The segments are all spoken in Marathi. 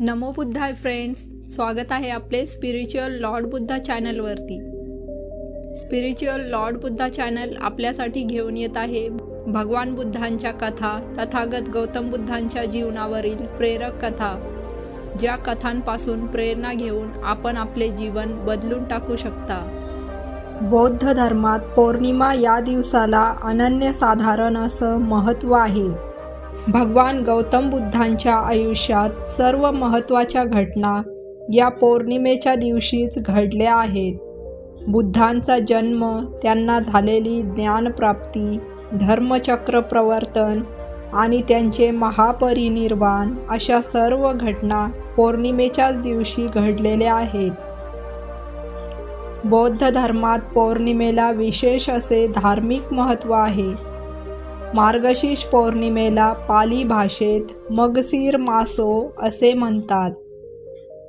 नमो बुद्धाय फ्रेंड्स स्वागत आहे आपले स्पिरिच्युअल लॉर्ड बुद्धा चॅनलवरती स्पिरिच्युअल लॉर्ड बुद्धा चॅनल आपल्यासाठी घेऊन येत आहे भगवान बुद्धांच्या कथा तथागत गौतम बुद्धांच्या जीवनावरील प्रेरक कथा ज्या कथांपासून प्रेरणा घेऊन आपण आपले जीवन बदलून टाकू शकता. बौद्ध धर्मात पौर्णिमा या दिवसाला अनन्यसाधारण असं महत्त्व आहे. भगवान गौतम बुद्धांच्या आयुष्यात सर्व महत्त्वाच्या घटना या पौर्णिमेच्या दिवशीच घडल्या आहेत. बुद्धांचा जन्म त्यांना झालेली ज्ञानप्राप्ती धर्मचक्र प्रवर्तन आणि त्यांचे महापरिनिर्वाण अशा सर्व घटना पौर्णिमेच्याच दिवशी घडलेल्या आहेत. बौद्ध धर्मात पौर्णिमेला विशेष असे धार्मिक महत्त्व आहे. मार्गशीर्ष पौर्णिमेला पाली भाषेत मगसीर मासो असे म्हणतात.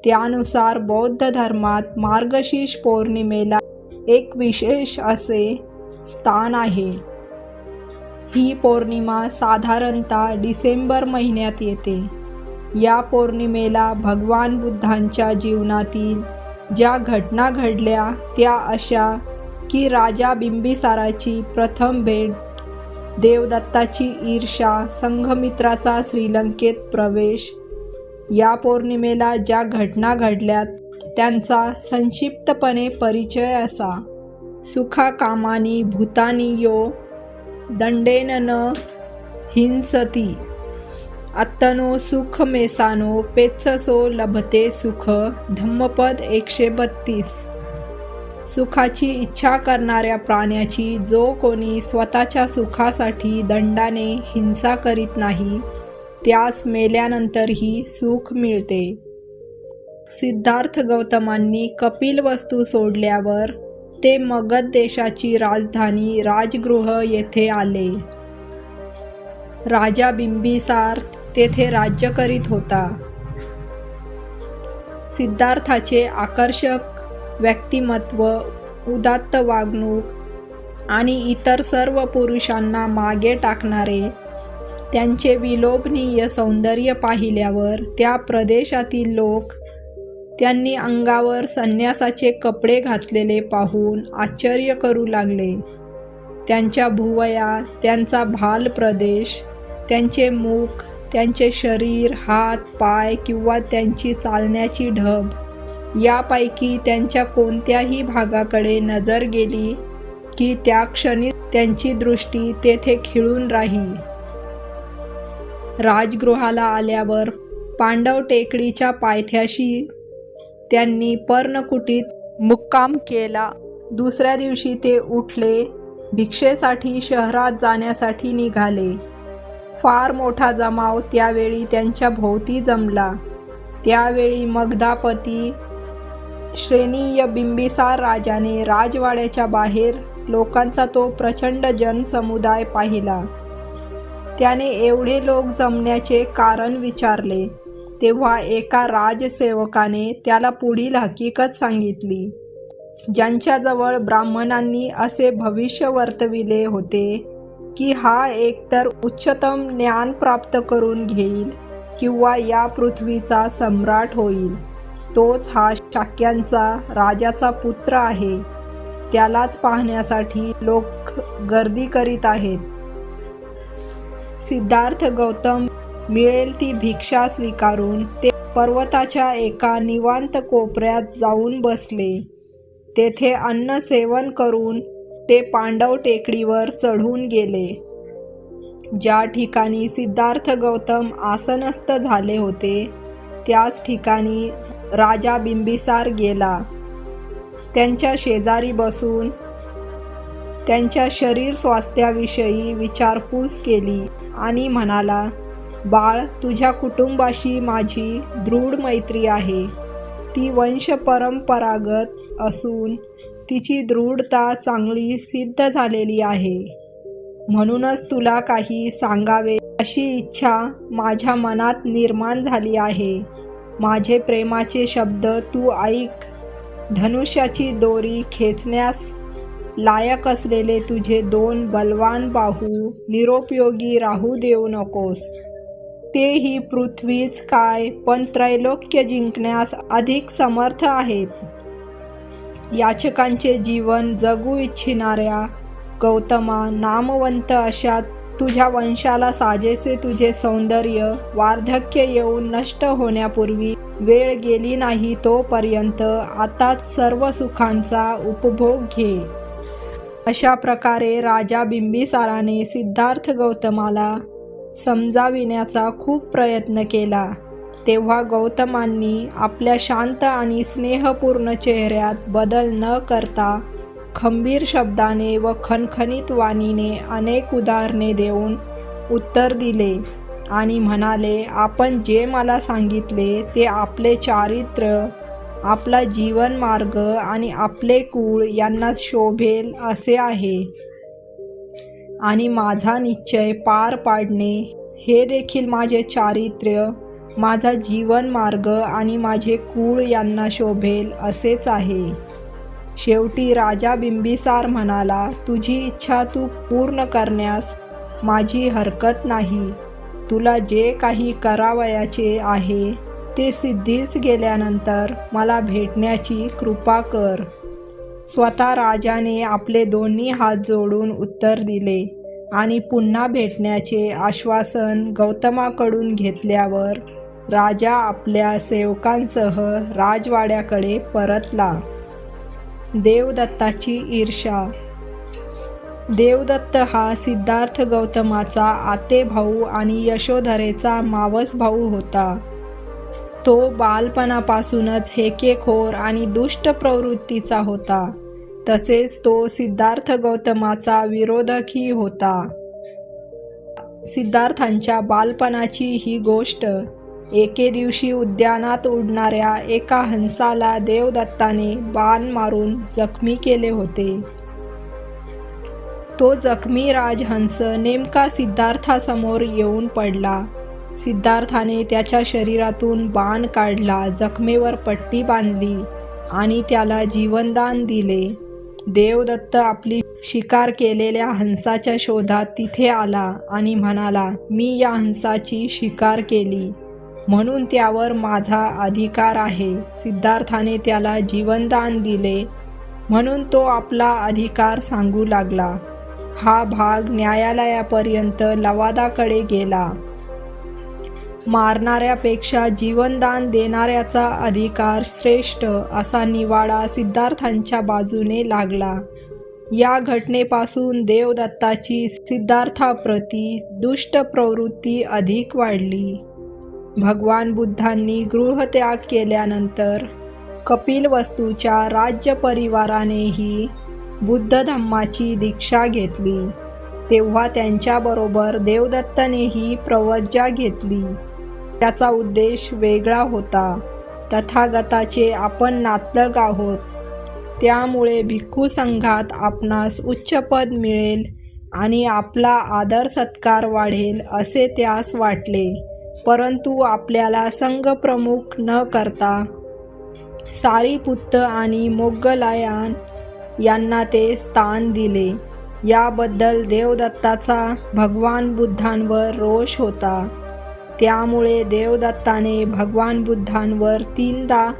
त्यानुसार बौद्ध धर्मात मार्गशीर्ष पौर्णिमेला एक विशेष असे स्थान आहे. ही पौर्णिमा साधारणतः डिसेंबर महिन्यात येते. या पौर्णिमेला भगवान बुद्धांच्या जीवनातील ज्या घटना घडल्या त्या अशा की राजा बिंबिसाराची प्रथम भेट देवदत्ताची ईर्षा संघमित्राचा श्रीलंकेत प्रवेश. या पौर्णिमेला ज्या घटना घडल्यात त्यांचा संक्षिप्तपणे परिचय असा. सुखा कामानी भूतानी यो दंडेन न हिंसती. अत्तनो सुख मेसानो पेत्ससो लभते सुख धम्मपद एकशे बत्तीस. सुखाची इच्छा करणाऱ्या प्राण्याची जो कोणी स्वतःच्या सुखासाठी दंडाने हिंसा करीत नाही त्यास मेल्यानंतरही सुख मिळते. सिद्धार्थ गौतमांनी कपिल वस्तू सोडल्यावर ते मगध देशाची राजधानी राजगृह येथे आले. राजा बिंबिसार तेथे राज्य करीत होता. सिद्धार्थाचे आकर्षक व्यक्तिमत्व उदात्त वागणूक आणि इतर सर्व पुरुषांना मागे टाकणारे त्यांचे विलोभनीय सौंदर्य पाहिल्यावर त्या प्रदेशातील लोक त्यांनी अंगावर संन्यासाचे कपडे घातलेले पाहून आश्चर्य करू लागले. त्यांच्या भुवया त्यांचा भाल प्रदेश त्यांचे मुख त्यांचे शरीर हात पाय किंवा त्यांची चालण्याची ढब यापैकी त्यांच्या कोणत्याही भागाकडे नजर गेली की त्या क्षणी त्यांची दृष्टी तेथे खिळून राही. राजगृहाला आल्यावर पांडव टेकडीच्या पायथ्याशी त्यांनी पर्णकुटीत मुक्काम केला. दुसऱ्या दिवशी ते उठले भिक्षेसाठी शहरात जाण्यासाठी निघाले. फार मोठा जमाव त्यावेळी त्यांच्या भोवती जमला. त्यावेळी मगधापती श्रेणीय बिंबिसार राजाने राजवाड्याच्या बाहेर लोकांचा तो प्रचंड जनसमुदाय पाहिला. त्याने एवढे लोक जमण्याचे कारण विचारले. तेव्हा एका राजसेवकाने त्याला पुढील हकीकत सांगितली. ज्यांच्याजवळ ब्राह्मणांनी असे भविष्य वर्तविले होते की हा एकतर उच्चतम ज्ञान प्राप्त करून घेईल किंवा या पृथ्वीचा सम्राट होईल. तोच हा शाक्यांचा राजाचा पुत्र आहे. त्यालाच पाहण्यासाठी लोक गर्दी करीत आहेत. सिद्धार्थ गौतम मिळेल ती भिक्षा स्वीकारून ते पर्वताच्या एका निवांत कोपऱ्यात जाऊन बसले. तेथे अन्न सेवन करून ते पांडव टेकडीवर चढून गेले. ज्या ठिकाणी सिद्धार्थ गौतम आसनस्थ झाले होते त्याच ठिकाणी राजा बिंबिसार गेला. त्यांच्या शेजारी बसून त्यांच्या शरीर स्वास्थ्याविषयी विचारपूस केली आणि म्हणाला बाळ तुझ्या कुटुंबाशी माझी दृढ मैत्री आहे. ती वंश परंपरागत असून तिची दृढता चांगली सिद्ध झालेली आहे. म्हणूनच तुला काही सांगावे अशी इच्छा माझ्या मनात निर्माण झाली आहे. माझे प्रेमाचे शब्द तू ऐक. धनुष्याची दोरी खेचण्यास लायक असलेले तुझे दोन बलवान बाहू निरोपयोगी राहू देऊ नकोस. तेही पृथ्वीच काय पण त्रैलोक्य जिंकण्यास अधिक समर्थ आहेत. याचकांचे जीवन जगू इच्छिणाऱ्या गौतमा नामवंत अशा तुझ्या वंशाला साजेसे तुझे सौंदर्य वार्धक्य येऊन नष्ट होण्यापूर्वी वेळ गेली नाही तोपर्यंत आताच सर्व सुखांचा उपभोग घे. अशा प्रकारे राजा बिंबिसाराने सिद्धार्थ गौतमाला समजाविण्याचा खूप प्रयत्न केला. तेव्हा गौतमांनी आपल्या शांत आणि स्नेहपूर्ण चेहऱ्यात बदल न करता खंबीर शब्दाने व खणखणीत वाणीने अनेक उदाहरणे देऊन उत्तर दिले आणि म्हणाले आपण जे मला सांगितले ते आपले चारित्र्य आपला जीवन मार्ग आणि आपले कुळ यांना शोभेल असे आहे. आणि माझा निश्चय पार पाडणे हे देखील माझे चारित्र्य माझा जीवन मार्ग आणि माझे कुळ यांना शोभेल असेच आहे. शेवटी राजा बिंबिसार म्हणाला तुझी इच्छा तू पूर्ण करण्यास माझी हरकत नाही. तुला जे काही करावयाचे आहे ते सिद्धीस गेल्यानंतर मला भेटण्याची कृपा कर. स्वतः राजाने आपले दोन्ही हात जोडून उत्तर दिले आणि पुन्हा भेटण्याचे आश्वासन गौतमाकडून घेतल्यावर राजा आपल्या सेवकांसह राजवाड्याकडे परतला. देवदत्ताची ईर्षा देवदत्त हा सिद्धार्थ गौतमाचा आते भाऊ आणि यशोधरेचा मावस भाऊ होता. तो बालपणापासूनच हेकेखोर आणि दुष्ट प्रवृत्तीचा होता. तसेच तो सिद्धार्थ गौतमाचा विरोधकही होता. सिद्धार्थांच्या बालपणाची ही गोष्ट एके दिवशी उद्यानात उडणाऱ्या एका हंसाला देवदत्ताने बाण मारून जखमी केले होते. तो जखमी राजहंस नेमका सिद्धार्थासमोर येऊन पडला. सिद्धार्थाने त्याच्या शरीरातून बाण काढला जखमेवर पट्टी बांधली आणि त्याला जीवनदान दिले. देवदत्त आपली शिकार केलेल्या हंसाच्या शोधात तिथे आला आणि म्हणाला मी या हंसाची शिकार केली. म्हणून त्यावर माझा अधिकार आहे. सिद्धार्थाने त्याला जीवनदान दिले. म्हणून तो आपला अधिकार सांगू लागला. हा भाग न्यायालयापर्यंत लवादाकडे गेला. मारणाऱ्यापेक्षा जीवनदान देणाऱ्याचा अधिकार श्रेष्ठ असा निवाडा सिद्धार्थांच्या बाजूने लागला. या घटनेपासून देवदत्ताची सिद्धार्थाप्रती दुष्ट प्रवृत्ती अधिक वाढली. भगवान बुद्धांनी गृहत्याग केल्यानंतर कपिलवस्तूच्या राज्य परिवारानेही बुद्ध धम्माची दीक्षा घेतली. तेव्हा त्यांच्याबरोबर देवदत्तनेही प्रवज्जा घेतली. त्याचा उद्देश वेगळा होता. तथागताचे आपण नातलग आहोत. त्यामुळे भिक्खू संघात आपणास उच्च पद मिळेल आणि आपला आदर सत्कार वाढेल असे त्यास वाटले. परंतु आपल्याला संघप्रमुख न करता सारीपुत्त आणि मोगलायान यांना ते स्थान दिले. याबद्दल देवदत्ताचा भगवान बुद्धांवर रोष होता. त्यामुळे देवदत्ताने भगवान बुद्धांवर तीनदा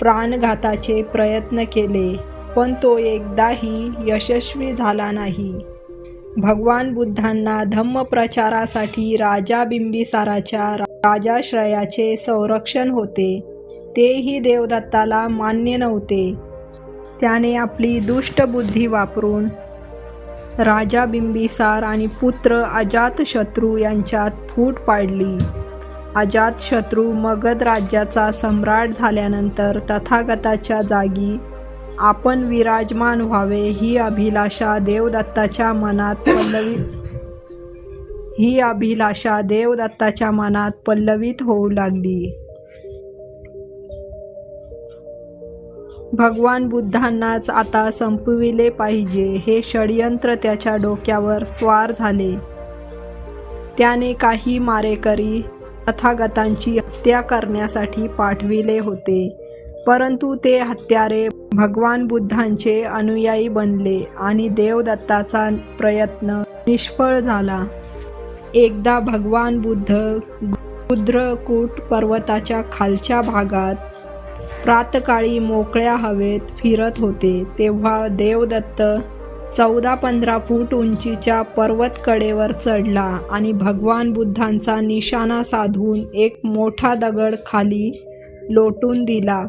प्राणघाताचे प्रयत्न केले पण तो एकदाही यशस्वी झाला नाही. भगवान बुद्धांना धम्मप्रचारासाठी राजा बिंबिसाराच्या राजाश्रयाचे संरक्षण होते. तेही देवदत्ताला मान्य नव्हते. त्याने आपली दुष्ट बुद्धी वापरून राजा बिंबिसार आणि पुत्र अजातशत्रू यांच्यात फूट पाडली. अजातशत्रू मगध राज्याचा सम्राट झाल्यानंतर तथागताच्या जागी आपण विराजमान व्हावे ही अभिलाषा देवदत्ताच्या मनात पल्लवी ही अभिलाषा देवदत्ताच्या मनात पल्लवित होऊ लागली. भगवान बुद्धांनाच आता संपविले पाहिजे. हे षडयंत्र त्याच्या डोक्यावर स्वार झाले. त्याने काही मारेकरी तथागतांची हत्या करण्यासाठी पाठविले होते. परंतु ते हत्यारे भगवान बुद्धांचे अनुयायी बनले आणि देवदत्ताचा प्रयत्न निष्फळ झाला. एकदा भगवान बुद्ध रुद्रकूट पर्वताच्या खालच्या भागात प्रातकाळी मोकळ्या हवेत फिरत होते तेव्हा देवदत्त चौदा पंधरा फूट उंचीच्या पर्वतकडेवर चढला आणि भगवान बुद्धांचा निशाणा साधून एक मोठा दगड खाली लोटून दिला.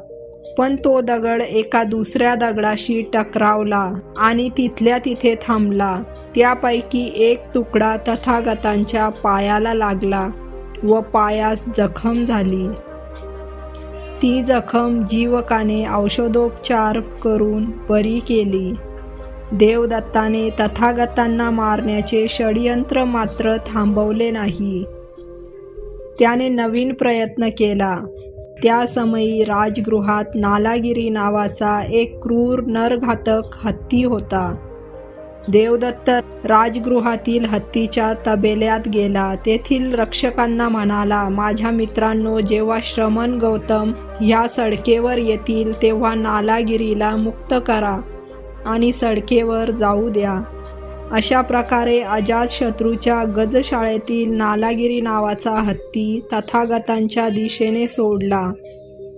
पण तो दगड एका दुसऱ्या दगडाशी टकरावला आणि तिथल्या तिथे थांबला. त्यापैकी एक तुकडा तथागतांच्या पायाला लागला व पायास जखम झाली. ती जखम जीवकाने औषधोपचार करून बरी केली. देवदत्ताने तथागतांना मारण्याचे षडयंत्र मात्र थांबवले नाही. त्याने नवीन प्रयत्न केला. त्या समयी राजगृहात नालागिरी नावाचा एक क्रूर नरघातक हत्ती होता. देवदत्त राजगृहातील हत्तीच्या तबेल्यात गेला. तेथील रक्षकांना म्हणाला माझ्या मित्रांनो जेव्हा श्रमण गौतम ह्या सडकेवर येतील तेव्हा नालागिरीला मुक्त करा आणि सडकेवर जाऊ द्या. अशा प्रकारे अजातशत्रूच्या गजशाळेतील नालागिरी नावाचा हत्ती तथागतांच्या दिशेने सोडला.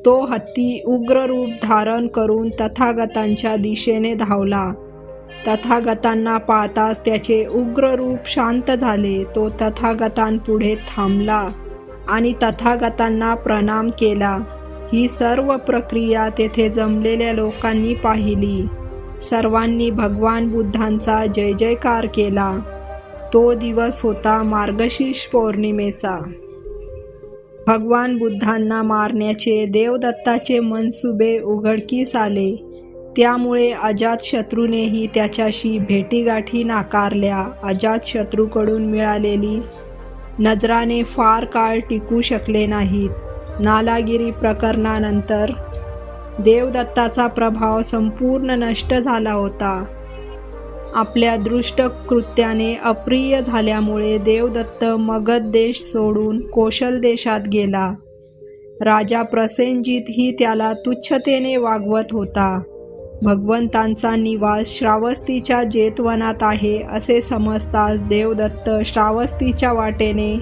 तो हत्ती उग्र रूप धारण करून तथागतांच्या दिशेने धावला. तथागतांना पाहताच त्याचे उग्र रूप शांत झाले. तो तथागतांपुढे थांबला आणि तथागतांना प्रणाम केला. ही सर्व प्रक्रिया तेथे जमलेल्या लोकांनी पाहिली. सर्वांनी भगवान बुद्धांचा जय जयकार केला. तो दिवस होता मार्गशीर्ष पौर्णिमेचा. भगवान बुद्धांना मारण्याचे देवदत्ताचे मनसुबे उघडकीस आले. त्यामुळे अजातशत्रूनेही त्याच्याशी भेटीगाठी नाकारल्या. अजातशत्रूकडून मिळालेली नजराने फार काळ टिकू शकले नाहीत. नालागिरी प्रकरणानंतर देवदत्ताचा प्रभाव संपूर्ण नष्ट झाला होता. आपल्या दृष्ट कृत्याने अप्रिय झाल्यामुळे देवदत्त मगध देश सोडून कोशल देशात गेला. राजा प्रसेनजितही त्याला तुच्छतेने वागवत होता. भगवंतांचा निवास श्रावस्तीच्या जेतवनात आहे असे समजताच देवदत्त श्रावस्तीच्या वाटेने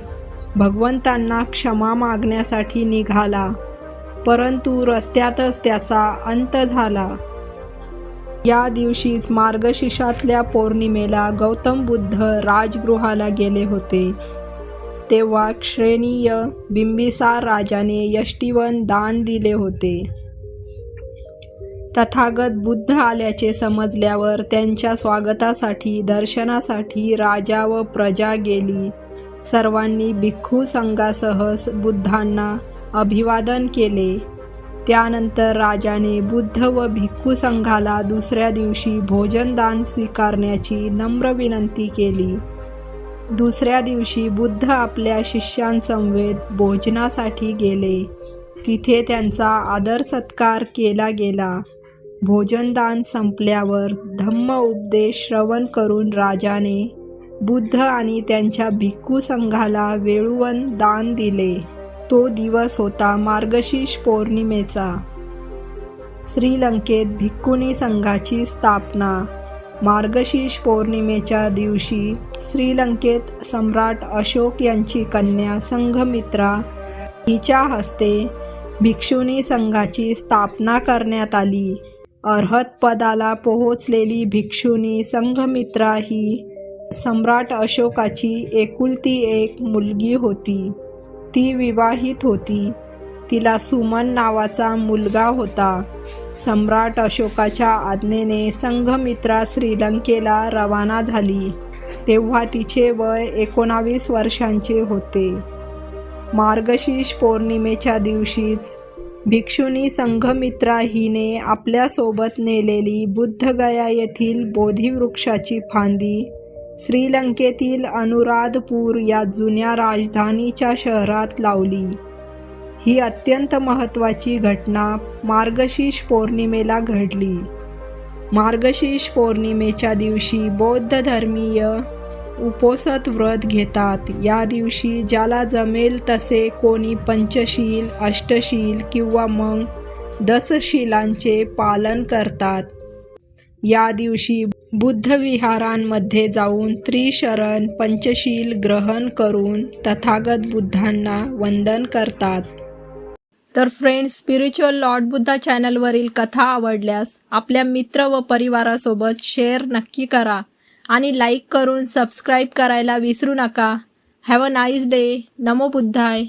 भगवंतांना क्षमा मागण्यासाठी निघाला. परंतु रस्त्यातच त्याचा अंत झाला. या दिवशीच मार्गशीर्षातल्या पौर्णिमेला गौतम बुद्ध राजगृहाला गेले होते. तेव्हा श्रेणीय बिंबिसार राजाने यष्टीवन दान दिले होते. तथागत बुद्ध आल्याचे समजल्यावर त्यांच्या स्वागतासाठी दर्शनासाठी राजा व प्रजा गेली. सर्वांनी भिक्खू संघासह बुद्धांना अभिवादन केले. त्यानंतर राजाने बुद्ध व भिक्खू संघाला दुसऱ्या दिवशी भोजनदान स्वीकारण्याची नम्र विनंती केली. दुसऱ्या दिवशी बुद्ध आपल्या शिष्यांसमवेत भोजनासाठी गेले. तिथे त्यांचा आदर सत्कार केला गेला. भोजनदान संपल्यावर धम्म उपदेश श्रवण करून राजाने बुद्ध आणि त्यांच्या भिक्खू संघाला वेळुवन दान दिले. तो दिवस होता मार्गशीर्ष पौर्णिमेचा. श्रीलंकेत भिक्खुनी संघाची स्थापना. मार्गशीर्ष पौर्णिमेच्या दिवशी श्रीलंकेत सम्राट अशोक यांची कन्या संघमित्रा हिच्या हस्ते भिक्षुनी संघाची स्थापना करण्यात आली. अर्हत पदाला पोहोचलेली भिक्षुनी संघमित्रा ही सम्राट अशोकाची एकुलती एक मुलगी होती. ती विवाहित होती. तिला सुमन नावाचा मुलगा होता. सम्राट अशोकाच्या आज्ञेने संघमित्रा श्रीलंकेला रवाना झाली. तेव्हा तिचे वय एकोणावीस वर्षांचे होते. मार्गशीर्ष पौर्णिमेच्या दिवशीच भिक्षुनी संघमित्रा हिने आपल्यासोबत नेलेली बुद्धगया येथील बोधिवृक्षाची फांदी श्रीलंकेतील अनुराधपूर या जुन्या राजधानीच्या शहरात लावली. ही अत्यंत महत्त्वाची घटना मार्गशीर्ष पौर्णिमेला घडली. मार्गशीर्ष पौर्णिमेच्या दिवशी बौद्ध धर्मीय उपोसत व्रत घेतात. या दिवशी ज्याला जमेल तसे कोणी पंचशील अष्टशील किंवा मग दसशिलांचे पालन करतात. या दिवशी बुद्ध विहारांमध्ये जाऊन त्रिशरण पंचशील ग्रहण करून तथागत बुद्धांना वंदन करतात. तर फ्रेंड्स स्पिरिच्युअल लॉर्ड बुद्धा चॅनलवरील कथा आवडल्यास आपल्या मित्र व परिवारासोबत शेअर नक्की करा आणि लाईक करून सबस्क्राईब करायला विसरू नका. हॅव अ नाईस डे नमो बुद्धाय.